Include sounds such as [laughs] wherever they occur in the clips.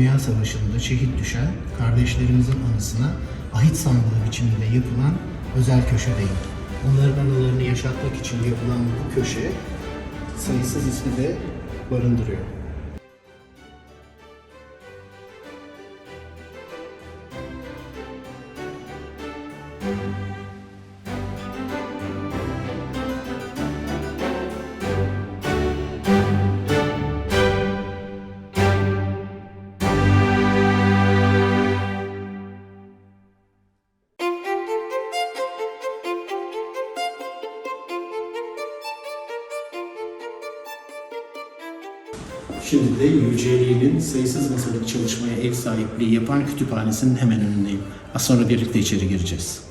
Dünya Savaşı'nda şehit düşen kardeşlerimizin anısına ahit sandığı biçiminde yapılan özel köşedeyim. Onların anılarını yaşatmak için yapılan bu köşe sayısız ismi de barındırıyor. Şimdi de Yüceli'nin sayısız masalık çalışmaya ev sahipliği yapan kütüphanesinin hemen önündeyim. Az sonra birlikte içeri gireceğiz.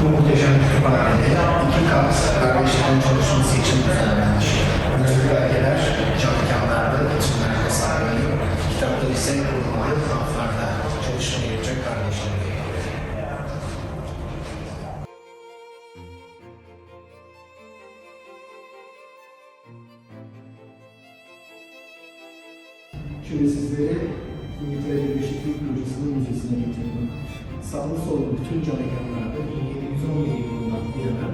Bu muhteşem kütüphanede iki kat kardeşlerin çalışması için düzenlenmiş. Önemli belgeler cam mekanlarda içimlerde saklanıyor. Kitaplar ise korumalı raflarda çalışmaya gelecek kardeşlerim. Şimdi sizleri İngiltere Birleşik Türk Lojası'nın müzesine getirdim. Sağlı sollu bütün cam mekanlarda 1717 yılından bu yana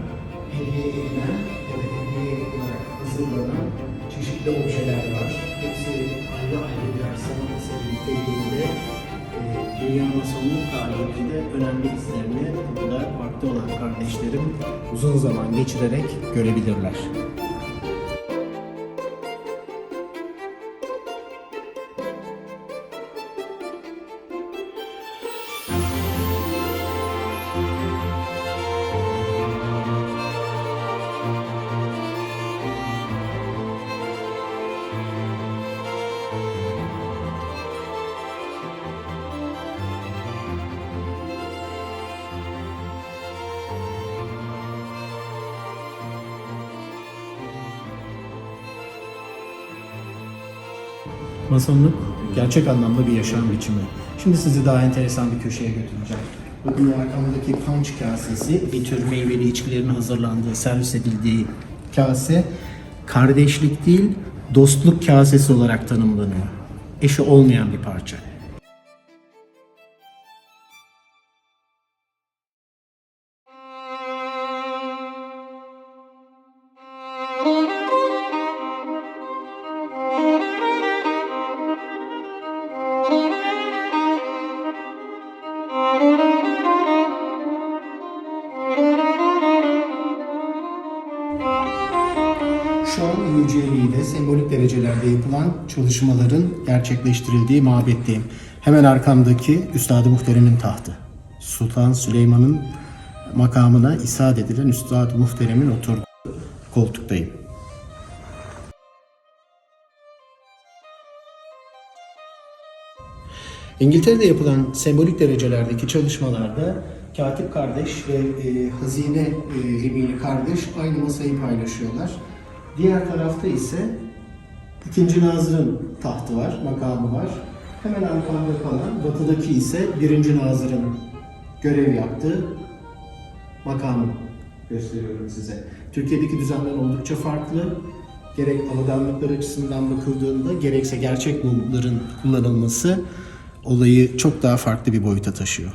hediye edilen ya da hediye olarak hazırlanan çeşitli objeler var. Hepsi ayrı ayrı birer sanat eseri niteliğinde e, dünya masonluk tarihinde önemli izlerini burada vakti olan kardeşlerim uzun zaman geçirerek görebilirler. Masonluk gerçek anlamda bir yaşam biçimi. Şimdi sizi daha enteresan bir köşeye götüreceğim. Bakın arkamdaki punch kasesi bir tür meyveli içkilerin hazırlandığı, servis edildiği kase kardeşlik değil, dostluk kasesi olarak tanımlanıyor. Eşi olmayan bir parça. [laughs] Şu an Yüceli'de sembolik derecelerde yapılan çalışmaların gerçekleştirildiği mabetteyim. Hemen arkamdaki Üstad-ı Muhterem'in tahtı. Sultan Süleyman'ın makamına isat edilen Üstad-ı Muhterem'in oturduğu koltuktayım. İngiltere'de yapılan sembolik derecelerdeki çalışmalarda katip kardeş ve e, hazine e, emini kardeş aynı masayı paylaşıyorlar. Diğer tarafta ise ikinci nazırın tahtı var, makamı var. Hemen arkamda kalan batıdaki ise birinci nazırın görev yaptığı makamı gösteriyorum size. Türkiye'deki düzenler oldukça farklı. Gerek alışkanlıklar açısından bakıldığında gerekse gerçek mumların kullanılması olayı çok daha farklı bir boyuta taşıyor.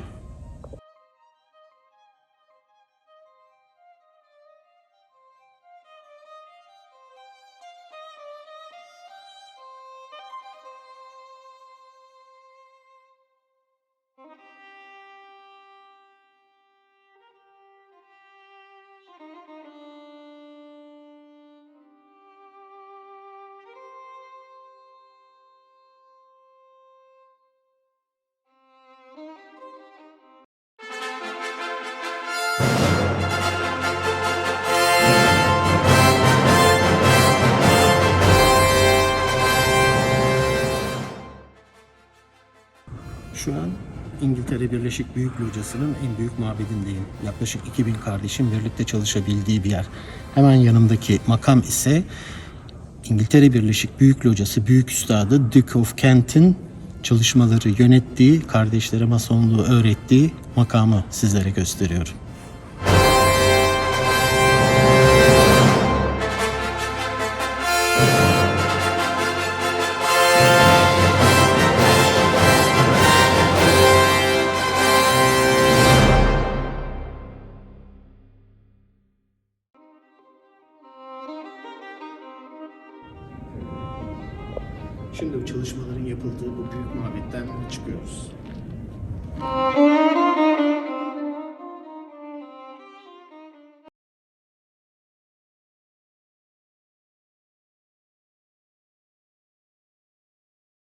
Şu an İngiltere Birleşik Büyük Locası'nın en büyük mabedindeyim. Yaklaşık 2000 kardeşin birlikte çalışabildiği bir yer. Hemen yanımdaki makam ise İngiltere Birleşik Büyük Locası Büyük Üstadı Duke of Kent'in çalışmaları yönettiği, kardeşlere masonluğu öğrettiği makamı sizlere gösteriyorum. Şimdi bu çalışmaların yapıldığı bu büyük mabetten çıkıyoruz.